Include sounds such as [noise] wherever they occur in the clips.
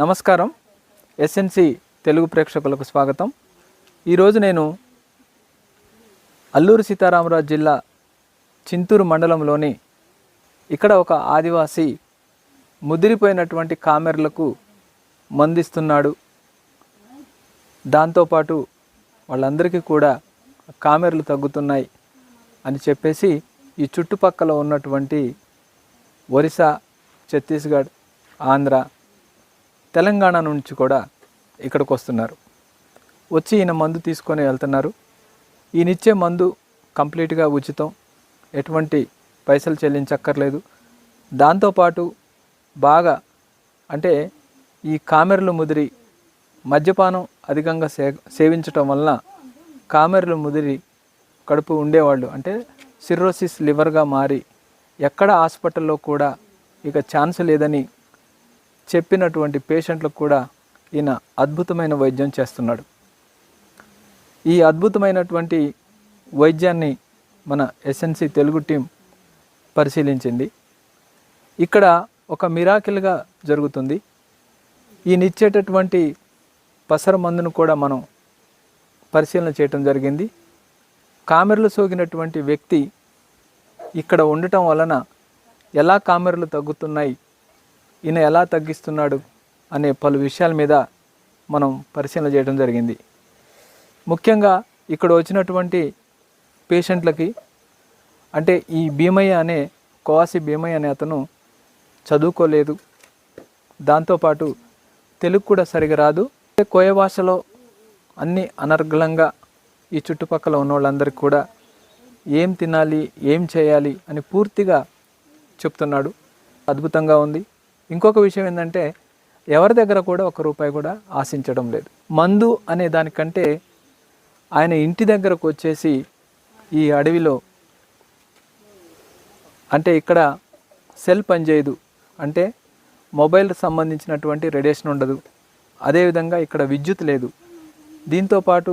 నమస్కారం. ఎస్ఎన్సి తెలుగు ప్రేక్షకులకు స్వాగతం. ఈరోజు నేను అల్లూరు సీతారామరాజు జిల్లా చింతూరు మండలంలోని ఇక్కడ ఒక ఆదివాసి ముదిరిపోయినటువంటి కామెర్లకు మందిస్తున్నాడు. దాంతోపాటు వాళ్ళందరికీ కూడా కామెర్లు తగ్గుతున్నాయి అని చెప్పేసి ఈ చుట్టుపక్కల ఉన్నటువంటి ఒరిస్సా ఛత్తీస్గఢ్ ఆంధ్ర తెలంగాణ నుంచి కూడా ఇక్కడికి వస్తున్నారు వచ్చి ఈయన మందు తీసుకొని వెళ్తున్నారు. ఈయన ఇచ్చే మందు కంప్లీట్గా ఉచితం. ఎటువంటి పైసలు చెల్లించక్కర్లేదు. దాంతోపాటు బాగా అంటే ఈ కామెర్లు ముదిరి మద్యపానం అధికంగా సే సేవించటం వలన కామెర్లు ముదిరి కడుపు ఉండేవాళ్ళు. అంటే సిర్రోసిస్ లివర్గా మారి ఎక్కడ హాస్పిటల్లో కూడా ఇక ఛాన్స్ లేదని చెప్పినటువంటి పేషెంట్లకు కూడా ఈయన అద్భుతమైన వైద్యం చేస్తున్నాడు. ఈ అద్భుతమైనటువంటి వైద్యాన్ని మన ఎస్ఎన్సి తెలుగు టీం పరిశీలించింది. ఇక్కడ ఒక మిరాకిల్గా జరుగుతుంది. ఈయన ఇచ్చేటటువంటి పసర మందును కూడా మనం పరిశీలన చేయటం జరిగింది. కామెరలు సోకినటువంటి వ్యక్తి ఇక్కడ ఉండటం వలన ఎలా కామెరలు తగ్గుతున్నాయి ఈయన ఎలా తగ్గిస్తున్నాడు అనే పలు విషయాల మీద మనం పరిశీలన చేయడం జరిగింది. ముఖ్యంగా ఇక్కడ వచ్చినటువంటి పేషెంట్లకి అంటే ఈ భీమయ్య అనే కోవాసి భీమయ్య అనే అతను చదువుకోలేదు. దాంతోపాటు తెలుగు కూడా సరిగా రాదు. కోయ భాషలో అన్ని అనర్గళంగా ఈ చుట్టుపక్కల ఉన్న వాళ్ళందరికీ కూడా ఏం తినాలి ఏం చేయాలి అని పూర్తిగా చెప్తున్నాడు. అద్భుతంగా ఉంది. ఇంకొక విషయం ఏంటంటే ఎవరి దగ్గర కూడా ఒక రూపాయి కూడా ఆశించడం లేదు. మందు అనే దానికంటే ఆయన ఇంటి దగ్గరకు వచ్చేసి ఈ అడవిలో అంటే ఇక్కడ సెల్ పనిచేయదు అంటే మొబైల్ సంబంధించినటువంటి రేడియేషన్ ఉండదు. అదేవిధంగా ఇక్కడ విద్యుత్ లేదు. దీంతోపాటు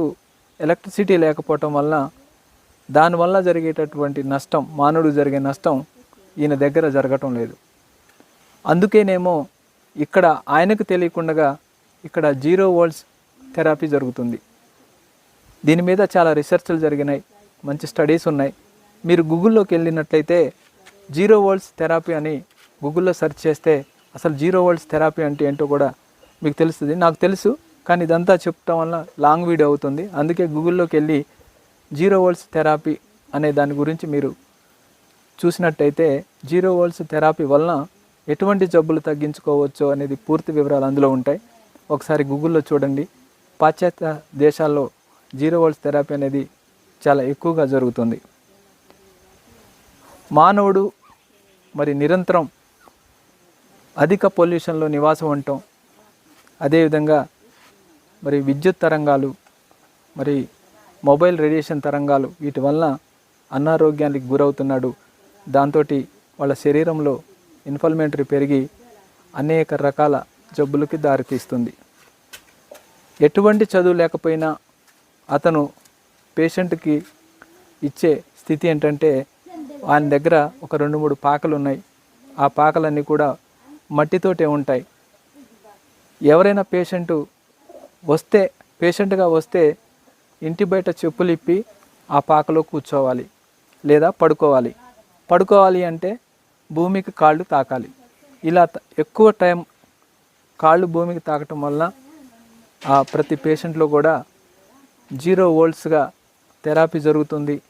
ఎలక్ట్రిసిటీ లేకపోవటం వల్ల దానివల్ల జరిగేటటువంటి నష్టం మానవుడు జరిగే నష్టం ఈయన దగ్గర జరగటం లేదు. అందుకేనేమో ఇక్కడ ఆయనకు తెలియకుండా ఇక్కడ జీరో వోల్ట్స్ థెరపీ జరుగుతుంది. దీని మీద చాలా రీసెర్చ్లు జరిగినాయి మంచి స్టడీస్ ఉన్నాయి. మీరు గూగుల్లోకి వెళ్ళినట్లయితే జీరో వోల్ట్స్ థెరపీ అని గూగుల్లో సెర్చ్ చేస్తే అసలు జీరో వోల్ట్స్ థెరపీ అంటే ఏంటో కూడా మీకు తెలుస్తుంది. నాకు తెలుసు కానీ ఇదంతా చెప్పటం వల్ల లాంగ్ వీడియో అవుతుంది. అందుకే గూగుల్లోకి వెళ్ళి జీరో వోల్ట్స్ థెరపీ అనే దాని గురించి మీరు చూసినట్టయితే జీరో వోల్ట్స్ థెరపీ వలన ఎటువంటి జబ్బులు తగ్గించుకోవచ్చు అనేది పూర్తి వివరాలు అందులో ఉంటాయి. ఒకసారి గూగుల్లో చూడండి. పాశ్చాత్య దేశాల్లో జీరో వోల్ట్స్ థెరపీ అనేది చాలా ఎక్కువగా జరుగుతుంది. మానవుడు మరి నిరంతరం అధిక పొల్యూషన్లో నివాసం ఉండటం అదేవిధంగా మరి విద్యుత్ తరంగాలు మరి మొబైల్ రేడియేషన్ తరంగాలు వీటి వలన అనారోగ్యానికి గురవుతున్నాడు. దాంతో వాళ్ళ శరీరంలో ఇన్ఫల్మెంటరీ పెరిగి అనేక రకాల జబ్బులకి దారితీస్తుంది. ఎటువంటి చదువు లేకపోయినా అతను పేషెంట్కి ఇచ్చే స్థితి ఏంటంటే ఆయన దగ్గర ఒక రెండు మూడు పాకలు ఉన్నాయి. ఆ పాకలన్నీ కూడా మట్టితోటే ఉంటాయి. ఎవరైనా పేషెంటు వస్తే పేషెంట్గా వస్తే ఇంటి బయట చెప్పులు ఇప్పి ఆ పాకలో కూర్చోవాలి లేదా పడుకోవాలి. పడుకోవాలి అంటే భూమికి కాళ్ళు తాకాలి. ఇలా ఎక్కువ టైం కాళ్ళు భూమికి తాకటం వల్ల ఆ ప్రతి పేషెంట్లో కూడా జీరో వోల్ట్స్గా థెరపీ జరుగుతుంది.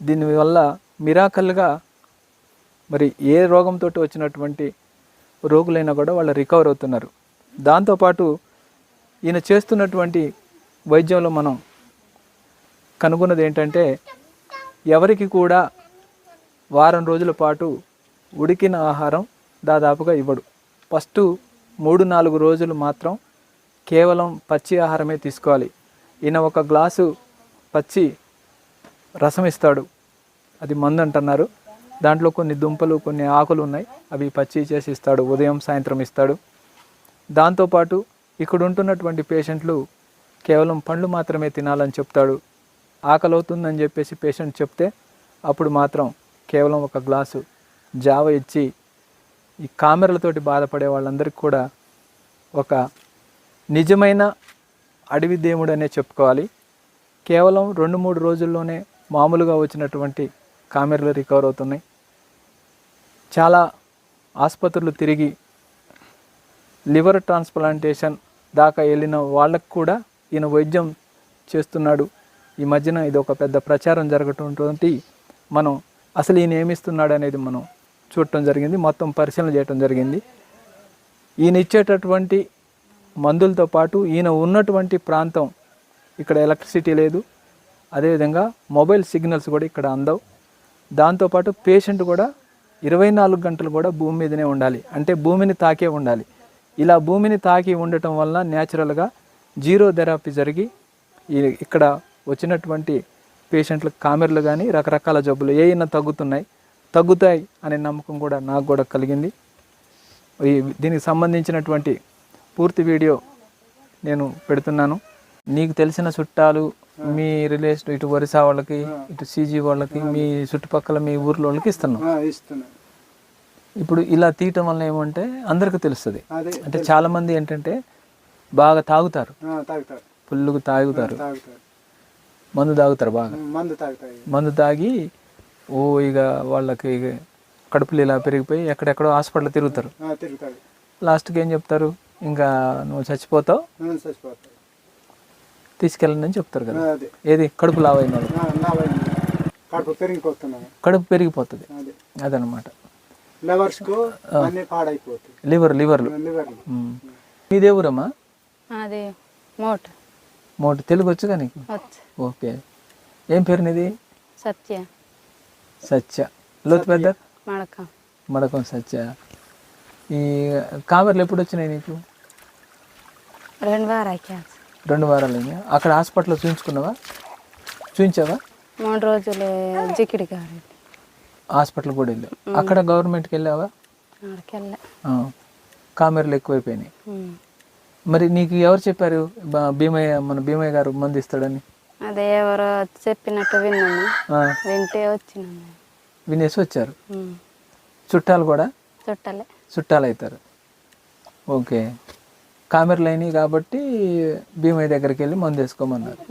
దీనివల్ల మిరాకల్గా మరి ఏ రోగంతో వచ్చినటువంటి రోగులైనా కూడా వాళ్ళు రికవర్ అవుతున్నారు. దాంతోపాటు ఈయన చేస్తున్నటువంటి వైద్యంలో మనం కనుగొన్నది ఏంటంటే ఎవరికి కూడా వారం రోజుల పాటు ఉడికిన ఆహారం దాదాపుగా ఇవ్వడు. ఫస్ట్ మూడు నాలుగు రోజులు మాత్రం కేవలం పచ్చి ఆహారమే తీసుకోవాలి. ఈయన ఒక గ్లాసు పచ్చి రసం ఇస్తాడు. అది మందు అంటున్నారు. దాంట్లో కొన్ని దుంపలు కొన్ని ఆకులు ఉన్నాయి. అవి పచ్చి చేసి ఇస్తాడు. ఉదయం సాయంత్రం ఇస్తాడు. దాంతోపాటు ఇక్కడ ఉంటున్నటువంటి పేషెంట్లు కేవలం పండ్లు మాత్రమే తినాలని చెప్తాడు. ఆకలి అవుతుందని చెప్పేసి పేషెంట్ చెప్తే అప్పుడు మాత్రం కేవలం ఒక గ్లాసు జావ ఇచ్చి ఈ కామెరలతోటి బాధపడే వాళ్ళందరికీ కూడా ఒక నిజమైన అడవి దేవుడు అనే చెప్పుకోవాలి. కేవలం రెండు మూడు రోజుల్లోనే మామూలుగా వచ్చినటువంటి కామెరలు రికవర్ అవుతున్నాయి. చాలా ఆసుపత్రులు తిరిగి లివర్ ట్రాన్స్ప్లాంటేషన్ దాకా వెళ్ళిన వాళ్ళకు కూడా ఈయన వైద్యం చేస్తున్నాడు. ఈ మధ్యన ఇది ఒక పెద్ద ప్రచారం జరగటువంటి మనం అసలు ఈయన ఏమిస్తున్నాడు అనేది మనం చూడటం జరిగింది మొత్తం పరిశీలన చేయటం జరిగింది. ఈయన ఇచ్చేటటువంటి మందులతో పాటు ఈయన ఉన్నటువంటి ప్రాంతం ఇక్కడ ఎలక్ట్రిసిటీ లేదు. అదేవిధంగా మొబైల్ సిగ్నల్స్ కూడా ఇక్కడ అందవు. దాంతోపాటు పేషెంట్ కూడా ఇరవై నాలుగు గంటలు కూడా భూమి మీదనే ఉండాలి. అంటే భూమిని తాకే ఉండాలి. ఇలా భూమిని తాకి ఉండటం వల్ల న్యాచురల్గా జీరో థెరపీ జరిగి ఈ ఇక్కడ వచ్చినటువంటి పేషెంట్లకు కామెర్లు కానీ రకరకాల జబ్బులు ఏమైనా తగ్గుతున్నాయి. తగ్గుతాయి అనే నమ్మకం కూడా నాకు కూడా కలిగింది. ఈ దీనికి సంబంధించినటువంటి పూర్తి వీడియో నేను పెడుతున్నాను. నీకు తెలిసిన చుట్టాలు మీ రిలేషన్ ఇటు వరిస వాళ్ళకి ఇటు సీజీ వాళ్ళకి మీ చుట్టుపక్కల మీ ఊర్లో వాళ్ళకి ఇస్తున్నాం. ఇప్పుడు ఇలా తీయటం వల్ల ఏమంటే అందరికీ తెలుస్తుంది. అంటే చాలా మంది ఏంటంటే బాగా తాగుతారు. ఆ, తాగుతారు. ఫుల్గా తాగుతారు. తాగుతారు. మందు తాగుతారు బాగా. మందు తాగి ఓ ఇక వాళ్ళకి ఇక కడుపులు ఇలా పెరిగిపోయి ఎక్కడెక్కడో హాస్పిటల్ తిరుగుతారు. లాస్ట్కి ఏం చెప్తారు? ఇంకా నువ్వు చచ్చిపోతావు. తీసుకెళ్ళండి అని చెప్తారు కదా. అదే. ఏది? కడుపు లావైన. కడుపు పెరిగిపోతున్నాను కడుపు పెరిగిపోతుంది. అదే. అదనమాట. లవర్స్కు అన్ని పాడైపోతాయి. లివర్ లివర్లు. మీదే ఊరమ్మా అది మోట. మోటి. తెలుగు వచ్చుగా నీకు ఓకే. ఏం పేరు నీది? సత్య. సత్య. లోతు పెద్ద? మడకం. మడకం సత్య. ఈ కామెర్లు ఎప్పుడు వచ్చినాయి నీకు? రెండు వారాకి రెండు వారాలు అక్కడ హాస్పిటల్లో చూపించుకున్నావా చూపించావా మూడు రోజులు జికిడి గారు. హాస్పిటల్ కూడా వెళ్ళావు. అక్కడ గవర్నమెంట్కి వెళ్ళావా. కామెర్లు ఎక్కువైపోయినాయి. మరి నీకు ఎవరు చెప్పారు? భీమయ్య మన భీమయ్య గారు మంది ఇస్తాడని అదే ఎవరో చెప్పినట్టు విన్నాము. వింటే వచ్చినాము వినేసి వచ్చారు. చుట్టాలు కూడా? చుట్టాలే. చుట్టాలు అవుతారు ఓకే. కామెర్లు అయినాయి కాబట్టి భీమయ్య దగ్గరికి వెళ్ళి మందు వేసుకోమన్నారు.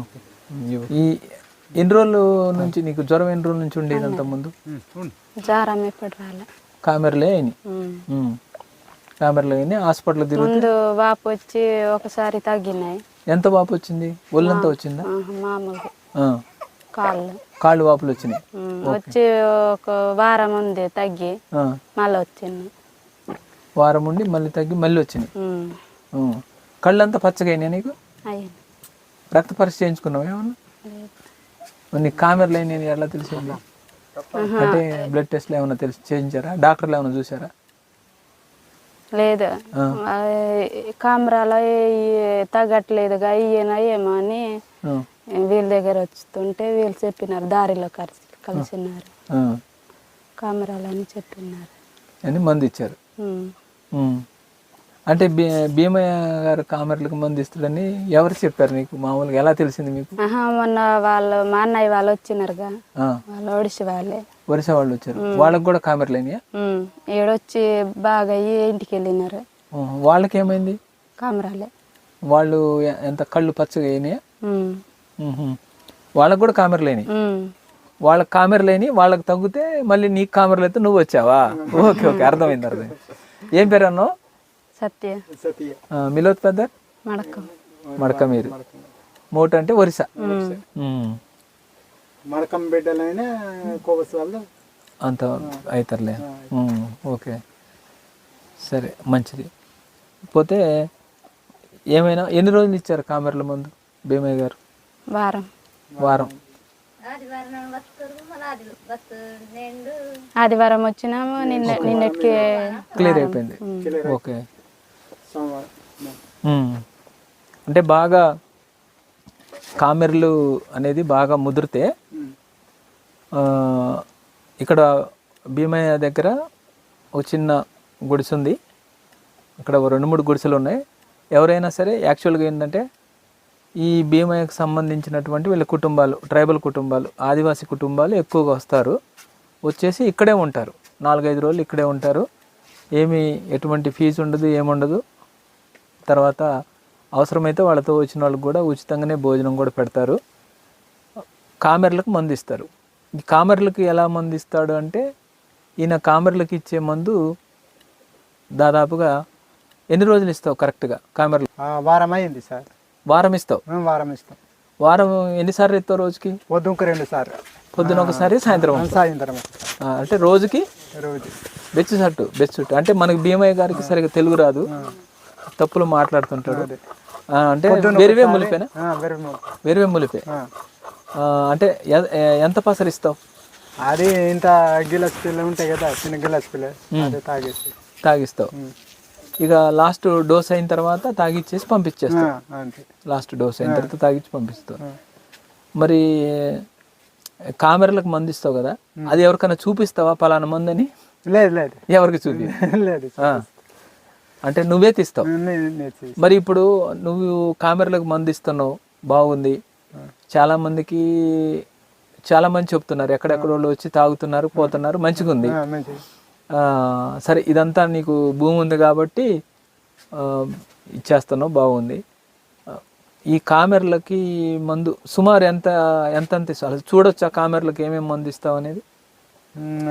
ఓకే. ఈ ఎన్ని రోజుల నుంచి నీకు జ్వరం ఎన్ని రోజుల నుంచి ఉండేది అంత ముందు? జ్వరం ఎప్పుడు రాలే. కామెర్లే అయినాయి. కామెర్లు అయినాయి హాస్పిటల్ ముందు వాపు వచ్చి ఒకసారి తగ్గినాయి. ఎంత వాపు వచ్చింది? ఒళ్ళంతా వచ్చిందా? మామూలుగా. కాళ్ళు. కాళ్ళు వాపులు వచ్చినాయి. వచ్చి ఒక వారం ఉంది తగ్గి. మళ్ళీ వచ్చింది. వారం ఉండి మళ్ళీ తగ్గి మళ్ళీ. ఉమ్. కళ్ళంతా పచ్చగా అయినాయి నీకు? రక్త పరీక్ష చేయించుకున్నావు ఏమన్నా? నీకు కామెర్లు అయినాయి ఎట్లా తెలిసింది? అంటే బ్లడ్ టెస్ట్లు ఏమైనా తెలిసి చేయించారా? డాక్టర్లు ఏమైనా చూసారా? లేదు. కెమెరాలో తగ్గట్లేదుగా ఇయ్యన ఏమో అని. వీళ్ళ దగ్గర వస్తుంటే వీళ్ళు చెప్పినారు దారిలో కలిసి కలిసినారు. కెమెరాలు అని చెప్పినారు మందు ఇచ్చారు. అంటే భీమయ్య గారు కామెర్లకు మందు ఇస్తాడని ఎవరు చెప్పారు నీకు? మామూలుగా ఎలా తెలిసింది మీకు? మొన్న వాళ్ళు మా అన్నయ్య వాళ్ళు వచ్చినారుగా. వాళ్ళు ఒడిసి వాళ్ళే. వరుస వాళ్ళు వచ్చారు. వాళ్ళకి కూడా కామెర్లు అయినాయా? ఉమ్. ఈడొచ్చి బాగా ఇంటికి వెళ్ళినారు. వాళ్ళకి ఏమైంది కెమెరాలే. వాళ్ళు ఎంత కళ్ళు పచ్చగా అయినాయా. వాళ్ళకి కూడా కామెర్లు అయినాయి. ఉమ్. వాళ్ళకి కామెర్లు అయినాయి వాళ్ళకి తగ్గితే మళ్ళీ నీకు కామెర్లు అయితే నువ్వు వచ్చావా? ఓకే ఓకే అర్థమైంది అర్థమైంది. ఏం పేరు అన్నావు సత్య. మిలోత్ పెద్ద మడకం. మడక మీరు. మోట అంటే ఒరిస. మడకం బిడ్డలైనా కోవస్ వాళ్ళు? అంత అవుతారులే ఓకే. సరే మంచిది. పోతే ఏమైనా ఎన్ని రోజులు ఇచ్చారు కామెర్ల ముందు భీమయ్య గారు? వారం. వారం. ఆదివారం వచ్చినాము నిన్న నిన్నటికి క్లియర్ అయిపోయింది. ఓకే. అంటే బాగా కామెర్లు అనేది బాగా ముదిరితే ఇక్కడ భీమయ్య దగ్గర ఒక చిన్న గుడిసె ఉంది. ఇక్కడ రెండు మూడు గుడిసెలు ఉన్నాయి. ఎవరైనా సరే యాక్చువల్గా ఏంటంటే ఈ భీమయ్యకు సంబంధించినటువంటి వీళ్ళ కుటుంబాలు ట్రైబల్ కుటుంబాలు ఆదివాసీ కుటుంబాలు ఎక్కువగా వస్తారు. వచ్చేసి ఇక్కడే ఉంటారు. నాలుగైదు రోజులు ఇక్కడే ఉంటారు. ఏమి ఎటువంటి ఫీజు ఉండదు ఏముండదు. తర్వాత అవసరమైతే వాళ్ళతో వచ్చిన వాళ్ళకి కూడా ఉచితంగానే భోజనం కూడా పెడతారు. కామెర్లకు మందు ఇస్తారు. ఈ కామెర్లకు ఎలా మందు ఇస్తాడు అంటే ఈయన కామెర్లకు ఇచ్చే మందు దాదాపుగా ఎన్ని రోజులు ఇస్తావు కరెక్ట్గా కామెర్లు? వారం అయింది సార్. వారం ఇస్తావు? వారం ఇస్తాం. వారం ఎన్నిసార్లు ఇస్తావు రోజుకి? పొద్దుకు రెండు సార్లు. పొద్దున ఒకసారి సాయంత్రం. సాయంత్రం అంటే రోజుకి? రోజు బెచ్చు సట్టు బెచ్చు అంటే మనకి భీమయ్య గారికి సరిగ్గా తెలుగు రాదు. తప్పులు మాట్లాడుతుంటాడు. అంటే వేరువే ములిపేనా. వేరువే ములిపే అంటే ఎంత పసరు ఇస్తావు? అది ఇంత గిలాస్ పిల్ల ఉంటాయి కదా చిన్న గిలాస్ పిల్ల అది తాగేసి. తాగిస్తావు. ఇక లాస్ట్ డోస్ అయిన తర్వాత తాగిచ్చేసి పంపించేస్తావు. అంతే. లాస్ట్ డోస్ అయిన తర్వాత తాగిచ్చి పంపిస్తావు. మరి కామెరలకు మందు ఇస్తావు కదా అది ఎవరికైనా చూపిస్తావా? పలానా మందని? లేదు లేదు. ఎవరికి చూపి? [laughs] లేదు. అంటే నువ్వే తీస్తావు. మరి ఇప్పుడు నువ్వు కామెరలకు మందు ఇస్తున్నావు బాగుంది. చాలా మందికి చాలా మంది చెప్తున్నారు ఎక్కడెక్కడ వాళ్ళు వచ్చి తాగుతున్నారు పోతున్నారు మంచిగా ఉంది ఆ, ఆ, సరే ఇదంతా నీకు భూమి ఉంది కాబట్టి ఆ, ఇచ్చేస్తున్నావు బాగుంది. ఆ, ఈ కామెర్లకి మందు సుమారు ఎంత ఎంత అంత ఇస్తావు? అసలు చూడొచ్చా కామెర్లకి ఏమేమి మందు ఇస్తావు అనేది?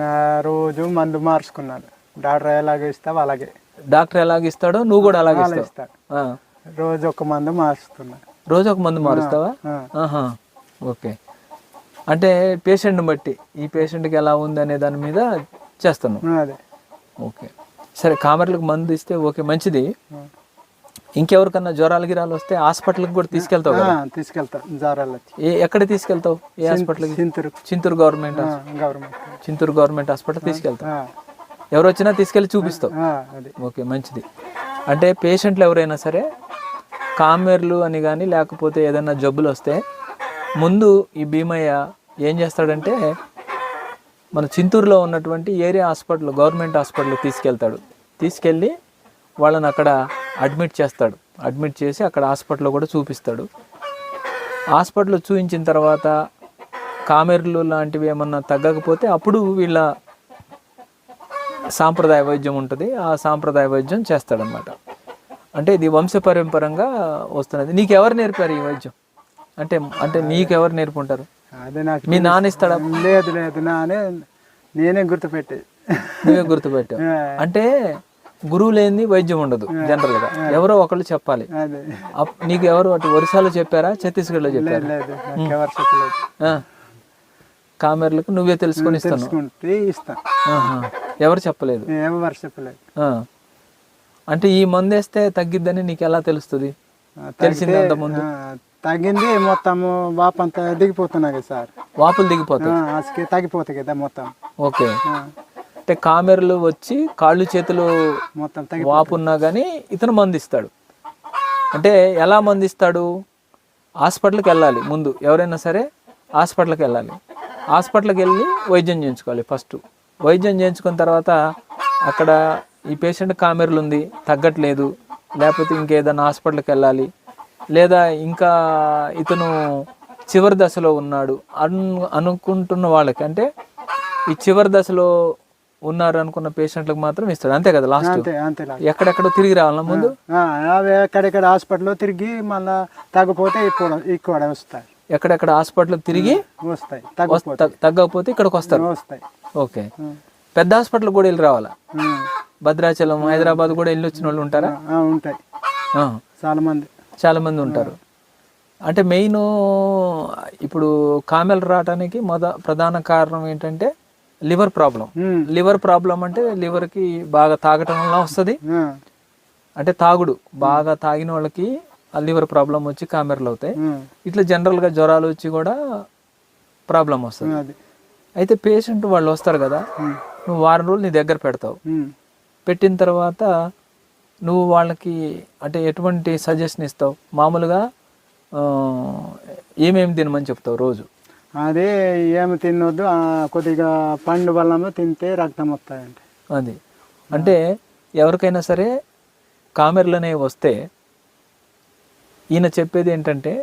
ఆ రోజు మందు మార్చుకున్నాను. డాక్టర్ ఎలాగ ఇస్తావు అలాగే. డాక్టర్ ఎలాగ ఇస్తాడో? నువ్వు కూడా అలాగే ఇస్తావు. రోజు ఒక మందు మార్చుతున్నా రోజు ఒక మందు మారుస్తావా. ఆహా. ఓకే. అంటే పేషెంట్ని బట్టి ఈ పేషెంట్కి ఎలా ఉంది అనే దాని మీద చేస్తాను అదే. ఓకే. సరే కామెర్లకు మందు ఇస్తే ఓకే మంచిది. ఇంకెవరికన్నా జ్వరాలు గిరాలు వస్తే హాస్పిటల్కి కూడా తీసుకెళ్తావు తీసుకెళ్తా. వచ్చి. ఏ ఎక్కడ తీసుకెళ్తావు? ఏ హాస్పిటల్కి? Chinturu Chinturu government government. Chinturu government hospital తీసుకెళ్తావు? ఎవరు వచ్చినా తీసుకెళ్ళి చూపిస్తావు. ఓకే మంచిది. అంటే పేషెంట్లు ఎవరైనా సరే కామెర్లు అని కానీ లేకపోతే ఏదైనా జబ్బులు వస్తే ముందు ఈ భీమయ్య ఏం చేస్తాడంటే మన చింతూరులో ఉన్నటువంటి ఏరియా హాస్పిటల్ గవర్నమెంట్ హాస్పిటల్ తీసుకెళ్తాడు. తీసుకెళ్ళి వాళ్ళని అక్కడ అడ్మిట్ చేస్తాడు. అడ్మిట్ చేసి అక్కడ హాస్పిటల్లో కూడా చూపిస్తాడు. హాస్పిటల్లో చూపించిన తర్వాత కామెర్లు లాంటివి ఏమన్నా తగ్గకపోతే అప్పుడు వీళ్ళ సాంప్రదాయ వైద్యం ఉంటుంది. ఆ సాంప్రదాయ వైద్యం చేస్తాడనమాట అంటే ఇది వంశపరంపరంగా వస్తున్నది. నీకు ఎవరు నేర్పారు ఈ వైద్యం? అంటే అంటే నీకు ఎవరు నేర్పుంటారు? అదే నాకు మీ నాన్న ఇస్తాడా? లేదు లేదు. నానే నేనే గుర్తుపెట్టేది నువ్వే గుర్తుపెట్టావు ఆ, అంటే గురువు లేనిది వైద్యం ఉండదు జనరల్గా ఎవరో ఒకళ్ళు చెప్పాలి. నీకు ఎవరు అటు ఒరిస్సాలో చెప్పారా? చెప్పారా? ఎవరు చెప్పలేదు. ఆ. కామెర్లకు నువ్వే తెలుసుకొని ఇస్తాను. ఎవరు చెప్పలేదు? ఎవరు చెప్పలేదు. అంటే ఈ మందు వేస్తే తగ్గిద్దని నీకు ఎలా తెలుస్తుంది తెలిసింది అంతకుముందు? ఆ, తగ్గింది మొత్తం వాపు అంతా దిగిపోతున్నా కదా సార్. వాపులు దిగిపోతాయి. తగ్గిపోతాయి కదా మొత్తం. ఓకే. అంటే కామెర్లు వచ్చి కాళ్ళు చేతులు మొత్తం వాపు ఉన్నా కానీ ఇతను మందు ఇస్తాడు అంటే ఎలా మందు ఇస్తాడు హాస్పిటల్కి వెళ్ళాలి ముందు. ఎవరైనా సరే హాస్పిటల్కి వెళ్ళాలి. హాస్పిటల్కి వెళ్ళి వైద్యం చేయించుకోవాలి ఫస్ట్. వైద్యం చేయించుకున్న తర్వాత అక్కడ ఈ పేషెంట్ కామెర్లు ఉంది తగ్గట్లేదు. లేకపోతే ఇంకేదైనా హాస్పిటల్కి వెళ్ళాలి. లేదా ఇంకా ఇతను చివరి దశలో ఉన్నాడు అను అనుకుంటున్న వాళ్ళకి. అంటే ఈ చివరి దశలో ఉన్నారు అనుకున్న పేషెంట్లకు మాత్రం ఇస్తాడు. అంతే కదా లాస్ట్. ఎక్కడెక్కడో తిరిగి రావాలన్నా ముందు? ఎక్కడెక్కడ హాస్పిటల్లో తిరిగి మళ్ళా తగ్గిపోతే ఇక్కడ ఇక్కడ వస్తాయి. ఎక్కడెక్కడ హాస్పిటల్ తిరిగి వస్తాయి. తగ్గకపోతే ఇక్కడికి వస్తారు. వస్తాయి. ఓకే. పెద్ద హాస్పిటల్ కూడా వెళ్ళి రావాలా? భద్రాచలం హైదరాబాద్ కూడా వెళ్ళి వచ్చిన వాళ్ళు ఉంటారా? ఉంటాయి. చాలా మంది. చాలా మంది ఉంటారు. అంటే మెయిన్ ఇప్పుడు కామెల్ రావడానికి మొద ప్రధాన కారణం ఏంటంటే లివర్ ప్రాబ్లం. లివర్ ప్రాబ్లం అంటే లివర్కి బాగా తాగటం వల్ల వస్తుంది. అంటే తాగుడు. బాగా తాగిన వాళ్ళకి ఆ లివర్ ప్రాబ్లం వచ్చి కామెర్లు అవుతాయి. ఇట్లా జనరల్గా జ్వరాలు వచ్చి కూడా ప్రాబ్లం వస్తుంది. అయితే పేషెంట్ వాళ్ళు వస్తారు కదా ఉమ్, నువ్వు వారం రోజులు నీ దగ్గర పెడతావు. ఉమ్. పెట్టిన తర్వాత నువ్వు వాళ్ళకి అంటే ఎటువంటి సజెషన్ ఇస్తావు? మామూలుగా ఏమేమి తినమని చెప్తావు రోజు? అదే ఏమి తినొద్దు కొద్దిగా పండు వల్ల తింటే రక్తం వస్తాయంట అది. అంటే ఎవరికైనా సరే కామెర్లు అనేవి వస్తే ఈయన చెప్పేది ఏంటంటే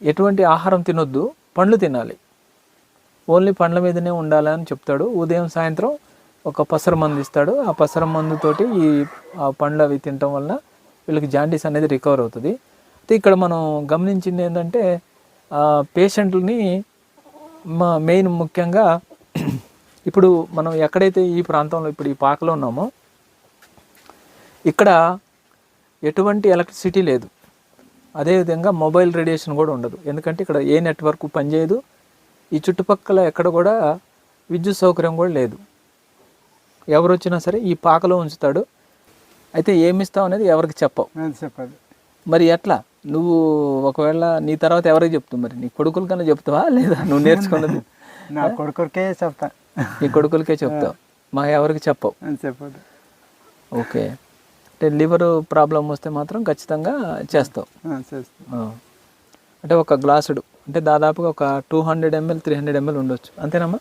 ఎటువంటి ఆహారం తినొద్దు పండ్లు తినాలి. ఓన్లీ పండ్ల మీదనే ఉండాలని చెప్తాడు. ఉదయం సాయంత్రం ఒక పసర మందు ఇస్తాడు. ఆ పసర మందుతోటి ఈ ఆ పండ్లు అవి తినటం వల్ల వీళ్ళకి జాండీస్ అనేది రికవర్ అవుతుంది. అయితే ఇక్కడ మనం గమనించింది ఏంటంటే పేషెంట్ని మా మెయిన్ ముఖ్యంగా [clears throat] ఇప్పుడు మనం ఎక్కడైతే ఈ ప్రాంతంలో ఇప్పుడు ఈ పాకలో ఉన్నామో ఇక్కడ ఎటువంటి ఎలక్ట్రిసిటీ లేదు. అదేవిధంగా మొబైల్ రేడియేషన్ కూడా ఉండదు. ఎందుకంటే ఇక్కడ ఏ నెట్వర్క్ పనిచేయదు ఈ చుట్టుపక్కల ఎక్కడ కూడా విద్యుత్ సౌకర్యం కూడా లేదు. ఎవరు వచ్చినా సరే ఈ పాకలో ఉంచుతాడు. అయితే ఏమి ఇస్తావు అనేది ఎవరికి చెప్పవు. చెప్పదు. మరి ఎట్లా? నువ్వు ఒకవేళ నీ తర్వాత ఎవరికి చెప్తావు మరి? నీ కొడుకుల కన్నా చెప్తావా లేదా? నువ్వు నేర్చుకున్నది? [laughs] నా కొడుకురికే చెప్తా. నీ కొడుకులకే చెప్తావు. [laughs] మా ఎవరికి చెప్పవు. చెప్పదు. ఓకే. అంటే లివర్ ప్రాబ్లం వస్తే మాత్రం ఖచ్చితంగా చేస్తావు. అంటే ఒక గ్లాసుడు. అంటే దాదాపుగా ఒక two hundred ML three hundred ML ఉండొచ్చు. అంతేనమ్మా?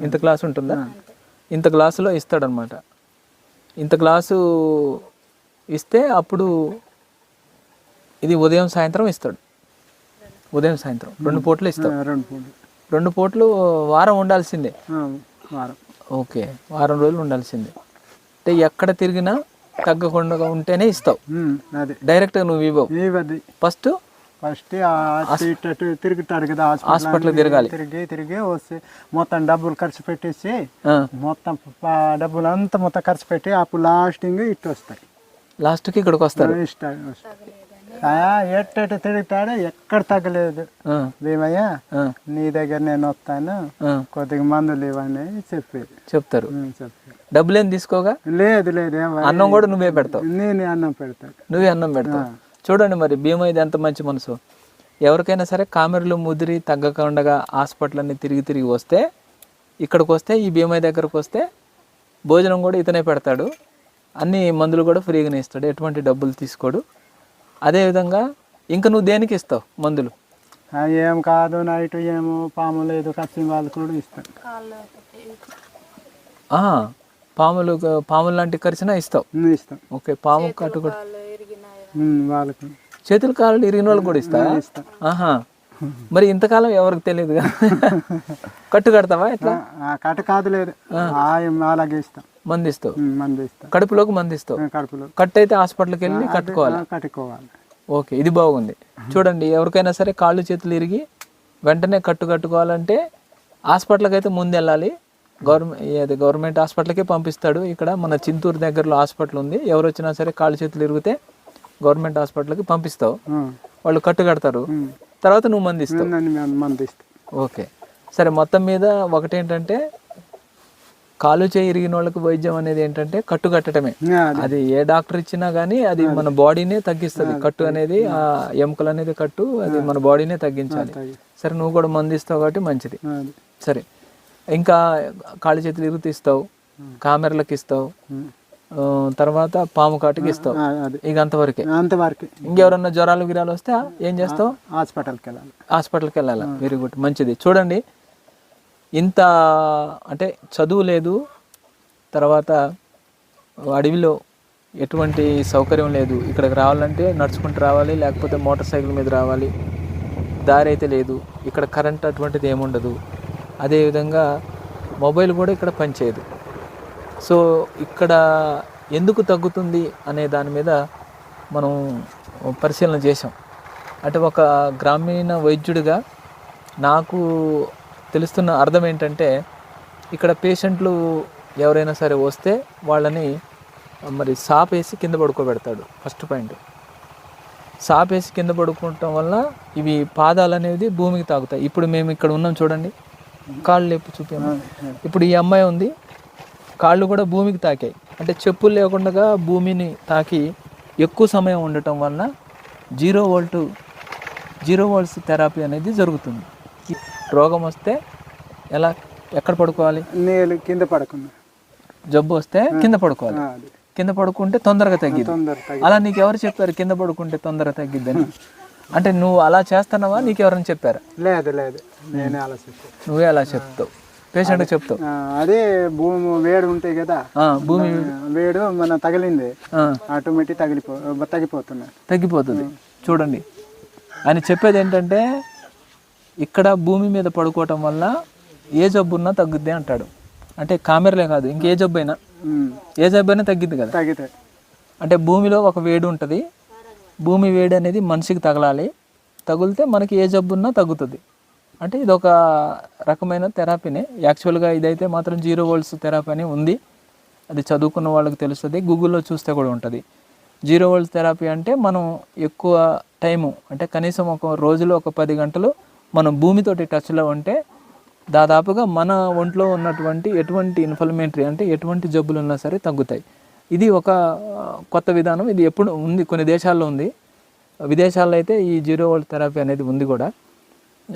ఇంత గ్లాస్ ఉంటుందా? ఇంత గ్లాసులో ఇస్తాడనమాట ఇంత గ్లాసు ఇస్తే అప్పుడు ఇది ఉదయం సాయంత్రం ఇస్తాడు. ఉదయం సాయంత్రం. రెండు పూటలు ఇస్తాడు. రెండు పూలు రెండు పూటలు వారం ఉండాల్సిందే. వారం. ఓకే. వారం రోజులు ఉండాల్సిందే. అంటే ఎక్కడ తిరిగినా తగ్గకుండా ఉంటేనే ఇస్తావు. డైరెక్ట్గా నువ్వు ఇవ్వవు. ఫస్ట్ ఫస్ట్ ఇటు అటు తిరుగుతారు కదా హాస్పిటల్ తిరగాలి. తిరిగి తిరిగి వస్తే మొత్తం డబ్బులు ఖర్చు పెట్టేసి మొత్తం డబ్బులు అంతా మొత్తం ఖర్చు పెట్టి అప్పుడు లాస్టింగ్ ఇటు వస్తాయి లాస్ట్కి ఇక్కడికి వస్తారు ఎట్టెటు తిరుగుతాడో ఎక్కడ తగ్గలేదు. భీమయ్య నీ దగ్గర నేను వస్తాను కొద్దిగా మందులు ఇవ్వని చెప్పేది. చెప్తారు. డబ్బులేం తీసుకోగా? లేదు లేదు ఏం అన్నం కూడా నువ్వే పెడతావు. నేను అన్నం పెడతాను. నువ్వే అన్నం పెడతావు. చూడండి మరి భీమా ఇది ఎంత మంచి మనసు. ఎవరికైనా సరే కామెరలు ముదిరి తగ్గకుండా హాస్పిటల్ అన్ని తిరిగి తిరిగి వస్తే ఇక్కడికి వస్తే ఈ భీమయ్య దగ్గరకు వస్తే భోజనం కూడా ఇతనే పెడతాడు. అన్ని మందులు కూడా ఫ్రీగానే ఇస్తాడు ఎటువంటి డబ్బులు తీసుకోడు. అదేవిధంగా ఇంకా నువ్వు దేనికి ఇస్తావు మందులు? ఏం కాదు నైట్ ఏమో పాము లేదు కచ్చిన వాళ్ళు కూడా ఇస్తాను ఆ, పాములు పాములు లాంటి కరిచినా ఇస్తావు? ఇస్తాం. ఓకే పాము కట్టు కూడా ఉమ్, వాళ్ళకి. చేతులు కాళ్ళు ఇరిగిన వాళ్ళకి కూడా ఇస్తా? ఆహా. మరి ఇంతకాలం ఎవరికి తెలియదు కట్టు కడతావా ఎట్లా? ఆ, కట్ట కాదు లేదు. అలాగే ఇస్తాం. మందిస్తావు? కడుపులోకి మందిస్తావు? కడుపులో. కట్టు అయితే హాస్పిటల్కి వెళ్ళి కట్టుకోవాలి? కట్టుకోవాలి. ఓకే ఇది బాగుంది. చూడండి ఎవరికైనా సరే కాళ్ళు చేతులు ఇరిగి వెంటనే కట్టు కట్టుకోవాలంటే హాస్పిటల్కి అయితే ముందు వెళ్ళాలి గవర్నమెంట్ గవర్నమెంట్ హాస్పిటల్కే పంపిస్తాడు. ఇక్కడ మన చింతూరు దగ్గరలో హాస్పిటల్ ఉంది. ఎవరు వచ్చినా సరే కాళ్ళు చేతులు ఇరిగితే గవర్నమెంట్ హాస్పిటల్కి పంపిస్తావు. వాళ్ళు కట్టు కడతారు. తర్వాత నువ్వు మందిస్తావు ఓకే. సరే మొత్తం మీద ఒకటేంటంటే కాలు చేయి ఇరిగిన వాళ్ళకి వైద్యం అనేది ఏంటంటే కట్టు కట్టడమే. అది. ఏ డాక్టర్ ఇచ్చినా కానీ అది మన బాడీనే తగ్గిస్తుంది. కట్టు అనేది ఆ. ఎముకలు అనేది కట్టు అది మన బాడీనే తగ్గించాలి. తగ్గి- సరే నువ్వు కూడా మందు ఇస్తావు కాబట్టి మంచిది. సరే. ఇంకా కాళ్ళు చేతులు ఇరుగు తీస్తావు. కామెరలకు ఇస్తావు. తర్వాత పాము కాటుకి ఇస్తావు. ఇక అంతవరకే. అంతవరకు. ఇంకెవరన్నా జ్వరాలు గిరాలు వస్తే ఏం చేస్తావు? హాస్పిటల్కి వెళ్ళాలి. హాస్పిటల్కి వెళ్ళాలి? వెరీ గుడ్ మంచిది. చూడండి. ఇంత అంటే చదువు లేదు. తర్వాత అడవిలో ఎటువంటి సౌకర్యం లేదు. ఇక్కడికి రావాలంటే నడుచుకుంటూ రావాలి. లేకపోతే మోటార్ సైకిల్ మీద రావాలి. దారి అయితే లేదు. ఇక్కడ కరెంట్ అటువంటిది ఏముండదు. అదేవిధంగా మొబైల్ కూడా ఇక్కడ పనిచేయదు. సో ఇక్కడ ఎందుకు తగ్గుతుంది అనే దాని మీద మనం పరిశీలన చేసాం అంటే ఒక గ్రామీణ వైద్యుడిగా నాకు తెలుస్తున్న అర్థం ఏంటంటే ఇక్కడ పేషెంట్లు ఎవరైనా సరే వస్తే వాళ్ళని మరి సాపేసి కింద పడుకోబెడతాడు ఫస్ట్ పాయింట్. సాపేసి కింద పడుకోవటం వల్ల ఇవి పాదాలు అనేది భూమికి తాగుతాయి. ఇప్పుడు మేము ఇక్కడ ఉన్నాం చూడండి. కాళ్ళు లేపు చూపాము ఇప్పుడు ఈ అమ్మాయి ఉంది. కాళ్ళు కూడా భూమికి తాకాయి. అంటే చెప్పులు లేకుండా భూమిని తాకి ఎక్కువ సమయం ఉండటం వలన zero volt zero volts therapy అనేది జరుగుతుంది. రోగం వస్తే ఎలా ఎక్కడ పడుకోవాలి? నీళ్ళు కింద పడకుండా జబ్బు వస్తే కింద పడుకోవాలి. కింద పడుకుంటే తొందరగా తగ్గిద్ది. తొందర తగ్గి అలా నీకు ఎవరు చెప్పారు కింద పడుకుంటే తొందరగా తగ్గిద్దని అంటే నువ్వు అలా చేస్తున్నావా? నీకు ఎవరైనా చెప్పారా? లేదు లేదు. నేనే ఆలోచిస్తాను నువ్వే అలా చెప్తావు. పేషెంట్కి చెప్తావు. ఆ, అదే భూమి వేడి ఉంటాయి కదా. భూమి వేడు. మన తగిలింది. ఆటోమేటిక్ తగిలిపో తగ్గిపోతున్నాయి తగ్గిపోతుంది. చూడండి. ఆయన చెప్పేది ఏంటంటే ఇక్కడ భూమి మీద పడుకోవటం వల్ల ఏ జబ్బు ఉన్నా తగ్గుద్ది అంటాడు. అంటే కామెరలే కాదు ఇంకే జబ్బు అయినా. ఏ జబ్బు అయినా తగ్గిద్ది కదా. తగ్గుతాయి అంటే భూమిలో ఒక వేడి ఉంటుంది. భూమి వేడి అనేది మనిషికి తగలాలి. తగిలితే మనకి ఏ జబ్బు ఉన్నా తగ్గుతుంది. అంటే ఇది ఒక రకమైన థెరపీనే. యాక్చువల్గా ఇదైతే మాత్రం జీరో వోల్ట్స్ థెరపీ అని ఉంది. అది చదువుకున్న వాళ్ళకి తెలుస్తుంది. గూగుల్లో చూస్తే కూడా ఉంటుంది. జీరో వోల్ట్స్ థెరపీ అంటే మనం ఎక్కువ టైము అంటే కనీసం ఒక రోజులో ఒక పది గంటలు మనం భూమితోటి టచ్లో ఉంటే దాదాపుగా మన ఒంట్లో ఉన్నటువంటి ఎటువంటి ఇన్ఫ్లమేటరీ అంటే ఎటువంటి జబ్బులు ఉన్నా సరే తగ్గుతాయి. ఇది ఒక కొత్త విధానం. ఇది ఎప్పుడు ఉంది కొన్ని దేశాల్లో ఉంది. విదేశాల్లో అయితే ఈ జీరో వోల్ట్ థెరపీ అనేది ఉంది కూడా.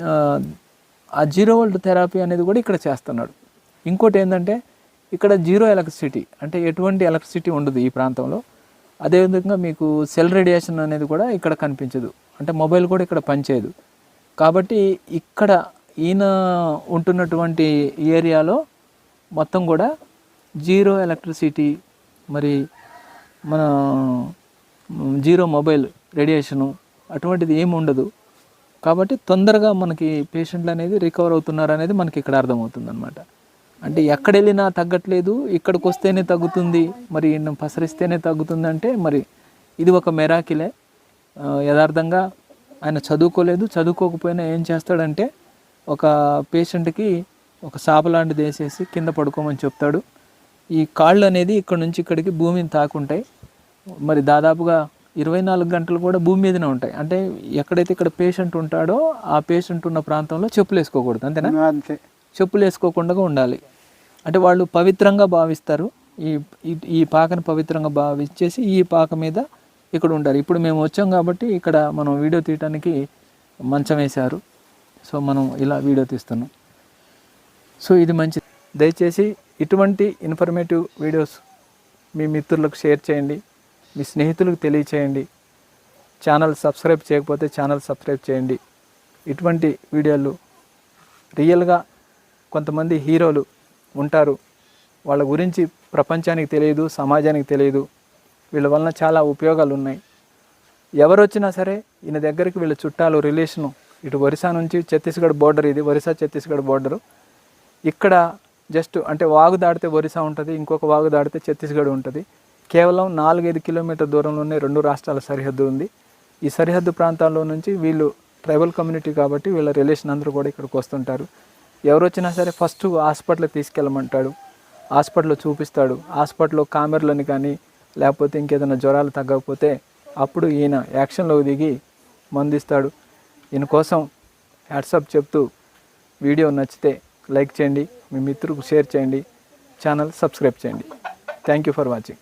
ఆ, జీరో వోల్ట్ థెరపీ అనేది కూడా ఇక్కడ చేస్తున్నాడు. ఇంకోటి ఏంటంటే ఇక్కడ జీరో ఎలక్ట్రిసిటీ అంటే ఎటువంటి ఎలక్ట్రిసిటీ ఉండదు ఈ ప్రాంతంలో. అదేవిధంగా మీకు సెల్ రేడియేషన్ అనేది కూడా ఇక్కడ కనిపించదు. అంటే మొబైల్ కూడా ఇక్కడ పనిచేయదు. కాబట్టి ఇక్కడ ఈయన ఉంటున్నటువంటి ఏరియాలో మొత్తం కూడా జీరో ఎలక్ట్రిసిటీ మరి మన జీరో మొబైల్ రేడియేషను అటువంటిది ఏమి ఉండదు. కాబట్టి తొందరగా మనకి పేషెంట్లు అనేది రికవర్ అవుతున్నారు అనేది మనకి ఇక్కడ అర్థమవుతుంది అనమాట అంటే ఎక్కడ వెళ్ళినా తగ్గట్లేదు ఇక్కడికి వస్తేనే తగ్గుతుంది మరి పసరిస్తేనే తగ్గుతుంది అంటే మరి ఇది ఒక మెరాకిలే యథార్థంగా ఆయన చదువుకోలేదు చదువుకోకపోయినా ఏం చేస్తాడంటే ఒక పేషెంట్కి ఒక సాప లాంటిది వేసేసి కింద పడుకోమని చెప్తాడు. ఈ కాళ్ళు అనేది ఇక్కడ నుంచి ఇక్కడికి భూమిని తాకుంటాయి. మరి దాదాపుగా ఇరవై నాలుగు గంటలు కూడా భూమి మీదనే ఉంటాయి. అంటే ఎక్కడైతే ఇక్కడ పేషెంట్ ఉంటాడో ఆ పేషెంట్ ఉన్న ప్రాంతంలో చెప్పులు వేసుకోకూడదు అంతేనా? అంతే. చెప్పులు వేసుకోకుండా ఉండాలి. అంటే వాళ్ళు పవిత్రంగా భావిస్తారు. ఈ ఈ- పాకని పవిత్రంగా భావించేసి ఈ పాక మీద ఇక్కడ ఉంటారు ఇప్పుడు మేము వచ్చాం కాబట్టి ఇక్కడ మనం వీడియో తీయటానికి మంచం వేశారు. సో మనం ఇలా వీడియో తీస్తున్నాం. సో ఇది మంచిది. దయచేసి ఇటువంటి ఇన్ఫర్మేటివ్ వీడియోస్ మీ మిత్రులకు షేర్ చేయండి. మీ స్నేహితులకు తెలియచేయండి. ఛానల్ సబ్స్క్రైబ్ చేయకపోతే ఛానల్ సబ్స్క్రైబ్ చేయండి. ఇటువంటి వీడియోలు రియల్గా కొంతమంది హీరోలు ఉంటారు. వాళ్ళ గురించి ప్రపంచానికి తెలియదు సమాజానికి తెలియదు. వీళ్ళ వలన చాలా ఉపయోగాలు ఉన్నాయి. ఎవరు వచ్చినా సరే ఈయన దగ్గరికి వీళ్ళ చుట్టాలు రిలేషను ఇటు ఒరిస్సా నుంచి ఛత్తీస్గఢ్ బోర్డర్ ఇది ఒరిస్సా ఛత్తీస్గఢ్ బోర్డరు. ఇక్కడ జస్ట్ అంటే వాగు దాటితే ఒరిస్సా ఉంటుంది ఇంకొక వాగు దాటితే ఛత్తీస్గఢ్ ఉంటుంది. కేవలం నాలుగైదు కిలోమీటర్ దూరంలోనే రెండు రాష్ట్రాల సరిహద్దు ఉంది. ఈ సరిహద్దు ప్రాంతాల్లో నుంచి వీళ్ళు ట్రైబల్ కమ్యూనిటీ కాబట్టి వీళ్ళ రిలేషన్ అందరూ కూడా ఇక్కడికి వస్తుంటారు. ఎవరు వచ్చినా సరే ఫస్ట్ హాస్పిటల్కి తీసుకెళ్ళమంటాడు. హాస్పిటల్లో చూపిస్తాడు. హాస్పిటల్లో కామెర్లని కానీ లేకపోతే ఇంకేదైనా జ్వరాలు తగ్గకపోతే అప్పుడు ఈయన యాక్షన్లో దిగి మందిస్తాడు. ఈయన కోసం వాట్సాప్ చెప్తూ వీడియో నచ్చితే లైక్ చేయండి. మీ మిత్రులకు షేర్ చేయండి. ఛానల్ సబ్స్క్రైబ్ చేయండి. Thank you for watching.